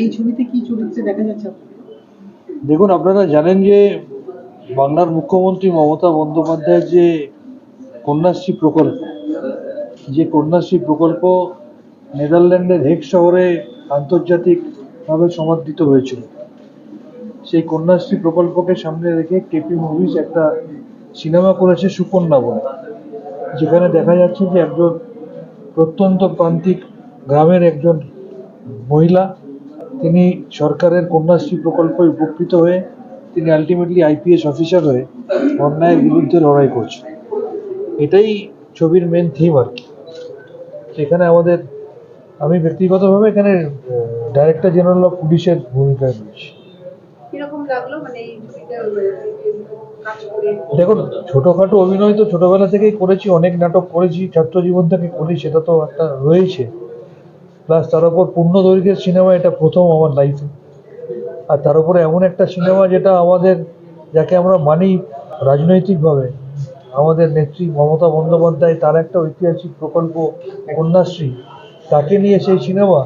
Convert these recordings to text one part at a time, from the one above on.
এই ছবিতে কি দেখা যাচ্ছে দেখুন, আপনারা জানেন যে বাংলার মুখ্যমন্ত্রী মমতা বন্দ্যোপাধ্যায়ের যে কন্যাশ্রী প্রকল্প, যে কন্যাশ্রী প্রকল্প নেদারল্যান্ডের হেগ শহরে আন্তর্জাতিকভাবে সমাদৃত হয়েছিল। সেই কন্যাশ্রী প্রকল্পকে সামনে রেখে কেপি মুভিজ একটা সিনেমা করেছে সুকন্যা বলে, যেখানে দেখা যাচ্ছে যে একজন প্রত্যন্ত প্রান্তিক গ্রামের একজন মহিলা তিনি সরকারের কন্যাশ্রী প্রকল্পে উপকৃত হয়ে তিনি আলটিমেটলি আইপিএস অফিসার হয়ে অন্যায়ের বিরুদ্ধে লড়াই করছেন। এটাই ছবির মেন থিম আর কি। এখানে আমাদের আমি ব্যক্তিগতভাবে এখানে ডাইরেক্টর জেনারেল অফ পুলিশের ভূমিকায় রয়েছি দেখুন ছোটোখাটো অভিনয় তো ছোটোবেলা থেকেই করেছি অনেক নাটক করেছি ছাত্র জীবন থেকে করি সেটা তো একটা রয়েছে। প্লাস তার উপর পূর্ণ দৈর্ঘ্যের সিনেমা এটা প্রথম আমার লাইফে আর তার উপরে এমন একটা সিনেমা যেটা আমাদের, যাকে আমরা মানি রাজনৈতিকভাবে, আমাদের নেত্রী মমতা বন্দ্যোপাধ্যায় তার একটা ঐতিহাসিক প্রকল্প, কন্যাশ্রী, তাকে নিয়ে সেই সিনেমা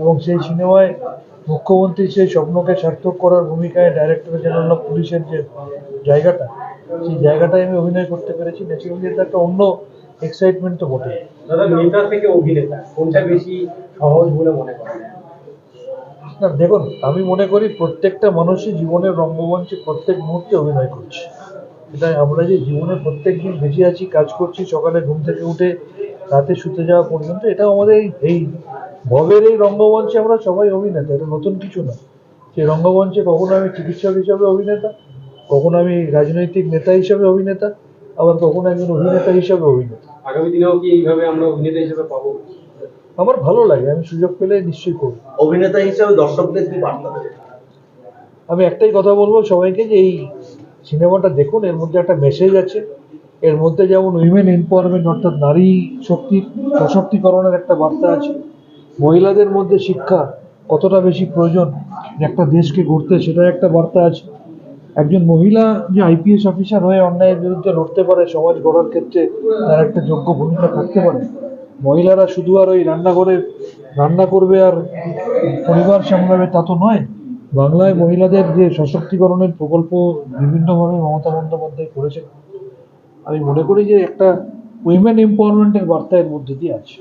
এবং সেই সিনেমায় মুখ্যমন্ত্রী সেই স্বপ্নকে সার্থক করার ভূমিকায় ডাইরেক্টর জেনারেল অফ পুলিশের যে জায়গাটা, সেই জায়গাটায় আমি অভিনয় করতে পেরেছি। ন্যাচুরালি এটা একটা অন্য এক্সাইটমেন্ট তো বটে না, দেখুন, আমি মনে করি প্রত্যেকটা মানুষই জীবনের রঙ্গমঞ্চে প্রত্যেক মুহূর্তে অভিনয় করছে। এটা আমরা যে জীবনে প্রত্যেক দিন বেঁচে আছি, কাজ করছি, সকালে ঘুম থেকে উঠে রাতে শুতে যাওয়া পর্যন্ত, এটাও আমাদের এই- এই ভবের এই রঙ্গমঞ্চে আমরা সবাই অভিনেতা, এটা নতুন কিছু না। সেই রঙ্গমঞ্চে কখনো আমি চিকিৎসক হিসাবে অভিনেতা, কখনো আমি রাজনৈতিক নেতা হিসাবে অভিনেতা আবার কখনো একজন অভিনেতা হিসাবে অভিনেতা আগামী দিনেও কি এইভাবে আমরা অভিনেতা হিসেবে পাবো? আমার ভালো লাগে আমি সুযোগ পেলে নিশ্চয়ই করব। অভিনেতা হিসেবে দর্শকদের কি বার্তা দেবে আমি একটাই কথা বলব সবাইকে যে এই সিনেমাটা দেখুন এর মধ্যে একটা মেসেজ আছে। এর মধ্যে যেমন উইমেন এম্পাওয়ারমেন্ট অর্থাৎ নারী শক্তি সশক্তিকরণের একটা বার্তা আছে। মহিলাদের মধ্যে শিক্ষা কতটা বেশি প্রয়োজন যে একটা দেশকে গড়তে সেটার একটা বার্তা আছে। একজন মহিলা যে আইপিএস অফিসার হয়ে অন্যায়ের বিরুদ্ধে লড়তে পারে, সমাজ গড়ার ক্ষেত্রে তার একটা যোগ্য ভূমিকা থাকতে পারে। মহিলারা শুধু আর ওই রান্নাঘরে রান্না করবে আর পরিবার সামলাবে তা তো নয়। বাংলায় মহিলাদের যে সশক্তিকরণের প্রকল্প বিভিন্নভাবে মমতা বন্দ্যোপাধ্যায় করেছেন, আমি মনে করি যে একটা উইমেন এম্পাওয়ারমেন্টের বার্তা এর মধ্যে দিয়ে আছে।